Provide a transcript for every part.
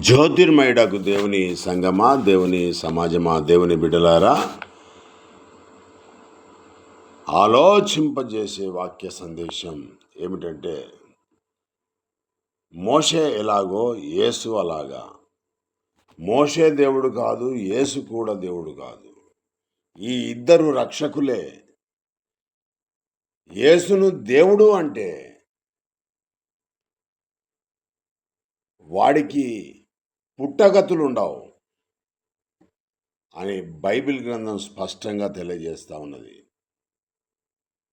జ్యోతిర్మయుడకు దేవుని సంగమా దేవుని సమాజమా దేవుని బిడ్డలారా ఆలోచింపజేసే వాక్య సందేశం ఏమిటంటే మోషే ఎలాగో యేసు అలాగా. మోషే దేవుడు కాదు యేసు కూడా దేవుడు కాదు. ఈ ఇద్దరు రక్షకులే. యేసును దేవుడు అంటే వాడికి పుట్టగతులు ఉండవు అని బైబిల్ గ్రంథం స్పష్టంగా తెలియజేస్తూ ఉన్నది.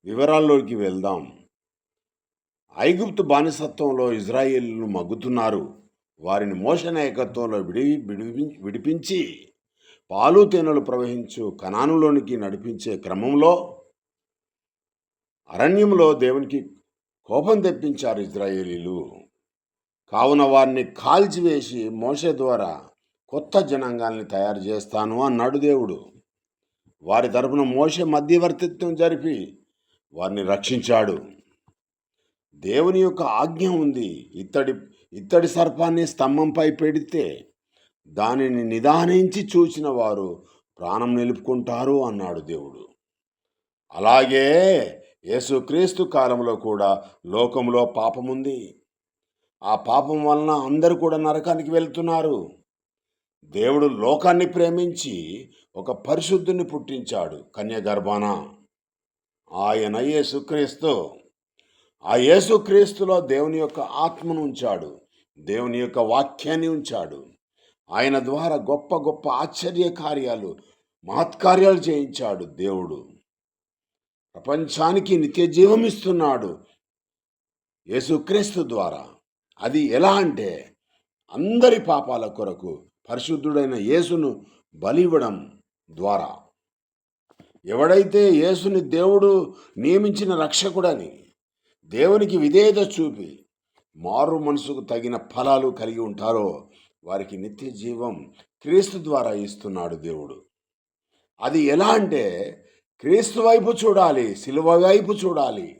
వివరాల్లోకి వెళ్దాం. ఐగుప్తు బానిసత్వంలో ఇజ్రాయిల్ను మగ్గుతున్నారు. వారిని మోస నాయకత్వంలో విడి విడిపి విడిపించి పాలు తేనెలు ప్రవహించు కణానులోనికి నడిపించే క్రమంలో అరణ్యంలో దేవునికి కోపం తెప్పించారు ఇజ్రాయేలీలు. కావున వారిని కాల్చివేసి మోసే ద్వారా కొత్త జనాంగాల్ని తయారు చేస్తాను అన్నాడు దేవుడు. వారి తరపున మోసే మధ్యవర్తిత్వం జరిపి వారిని రక్షించాడు. దేవుని యొక్క ఆజ్ఞ ఉంది. ఇత్తడి ఇత్తడి సర్పాన్ని స్తంభంపై పెడితే దానిని నిదానించి చూసిన వారు ప్రాణం నిలుపుకుంటారు అన్నాడు దేవుడు. అలాగే యేసుక్రీస్తు కాలంలో కూడా లోకంలో పాపముంది. ఆ పాపం వలన అందరూ కూడా నరకానికి వెళ్తున్నారు. దేవుడు లోకాన్ని ప్రేమించి ఒక పరిశుద్ధుని పుట్టించాడు కన్యగర్భాన. ఆయన యేసుక్రీస్తు. ఆ యేసుక్రీస్తులో దేవుని యొక్క ఆత్మను ఉంచాడు. దేవుని యొక్క వాక్యాన్ని ఉంచాడు. ఆయన ద్వారా గొప్ప గొప్ప ఆశ్చర్య కార్యాలు మహత్కార్యాలు చేయించాడు దేవుడు. ప్రపంచానికి నిత్య జీవం ఇస్తున్నాడు యేసుక్రీస్తు ద్వారా. అది ఎలా అంటే అందరి పాపాల కొరకు పరిశుద్ధుడైన యేసును బలివ్వడం ద్వారా. ఎవడైతే యేసుని దేవుడు నియమించిన రక్షకుడని దేవునికి విధేయత చూపి మారు మనసుకు తగిన ఫలాలు కలిగి ఉంటారో వారికి నిత్య జీవం క్రీస్తు ద్వారా ఇస్తున్నాడు దేవుడు. అది ఎలా అంటే క్రీస్తు వైపు చూడాలి సిలువ వైపు చూడాలి.